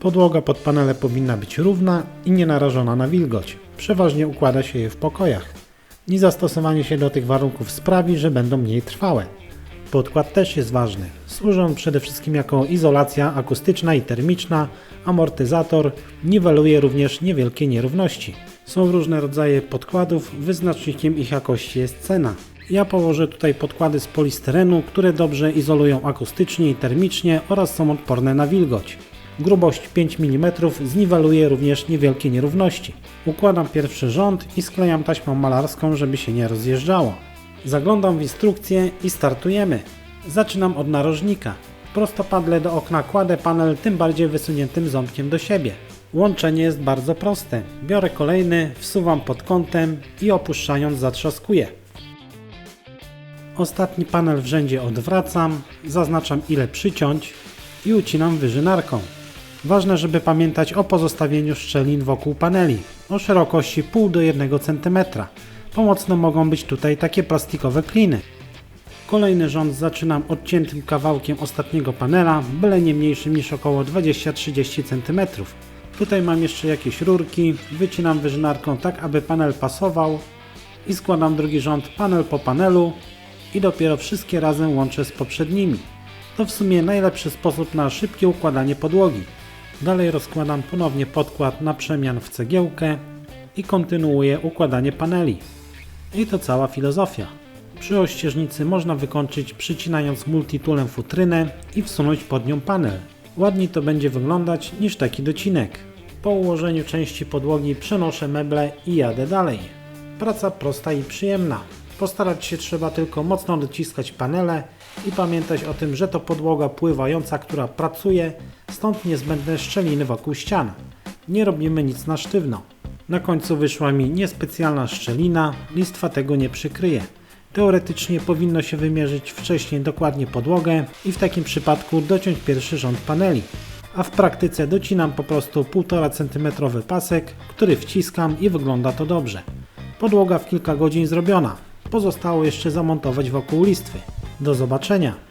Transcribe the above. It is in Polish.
Podłoga pod panele powinna być równa i nie narażona na wilgoć. Przeważnie układa się je w pokojach. I zastosowanie się do tych warunków sprawi, że będą mniej trwałe. Podkład też jest ważny. Służy on przede wszystkim jako izolacja akustyczna i termiczna, amortyzator, niweluje również niewielkie nierówności. Są różne rodzaje podkładów, wyznacznikiem ich jakości jest cena. Ja położę tutaj podkłady z polistyrenu, które dobrze izolują akustycznie i termicznie oraz są odporne na wilgoć. Grubość 5 mm zniweluje również niewielkie nierówności. Układam pierwszy rząd i sklejam taśmą malarską, żeby się nie rozjeżdżało. Zaglądam w instrukcję i startujemy. Zaczynam od narożnika. Prostopadle do okna kładę panel tym bardziej wysuniętym ząbkiem do siebie. Łączenie jest bardzo proste. Biorę kolejny, wsuwam pod kątem i opuszczając zatrzaskuję. Ostatni panel w rzędzie odwracam, zaznaczam ile przyciąć i ucinam wyżynarką. Ważne, żeby pamiętać o pozostawieniu szczelin wokół paneli o szerokości 0,5 do 1 cm. Pomocne mogą być tutaj takie plastikowe kliny. Kolejny rząd zaczynam odciętym kawałkiem ostatniego panela, byle nie mniejszym niż około 20-30 cm. Tutaj mam jeszcze jakieś rurki, wycinam wyżynarką tak, aby panel pasował i składam drugi rząd panel po panelu i dopiero wszystkie razem łączę z poprzednimi. To w sumie najlepszy sposób na szybkie układanie podłogi. Dalej rozkładam ponownie podkład na przemian w cegiełkę i kontynuuję układanie paneli. I to cała filozofia. Przy ościeżnicy można wykończyć przycinając multitoolem futrynę i wsunąć pod nią panel. Ładniej to będzie wyglądać niż taki docinek. Po ułożeniu części podłogi przenoszę meble i jadę dalej. Praca prosta i przyjemna. Postarać się trzeba tylko mocno dociskać panele i pamiętać o tym, że to podłoga pływająca, która pracuje, stąd niezbędne szczeliny wokół ścian. Nie robimy nic na sztywno. Na końcu wyszła mi niespecjalna szczelina, listwa tego nie przykryje. Teoretycznie powinno się wymierzyć wcześniej dokładnie podłogę i w takim przypadku dociąć pierwszy rząd paneli. A w praktyce docinam po prostu 1,5 cm pasek, który wciskam i wygląda to dobrze. Podłoga w kilka godzin zrobiona. Pozostało jeszcze zamontować wokół listwy. Do zobaczenia!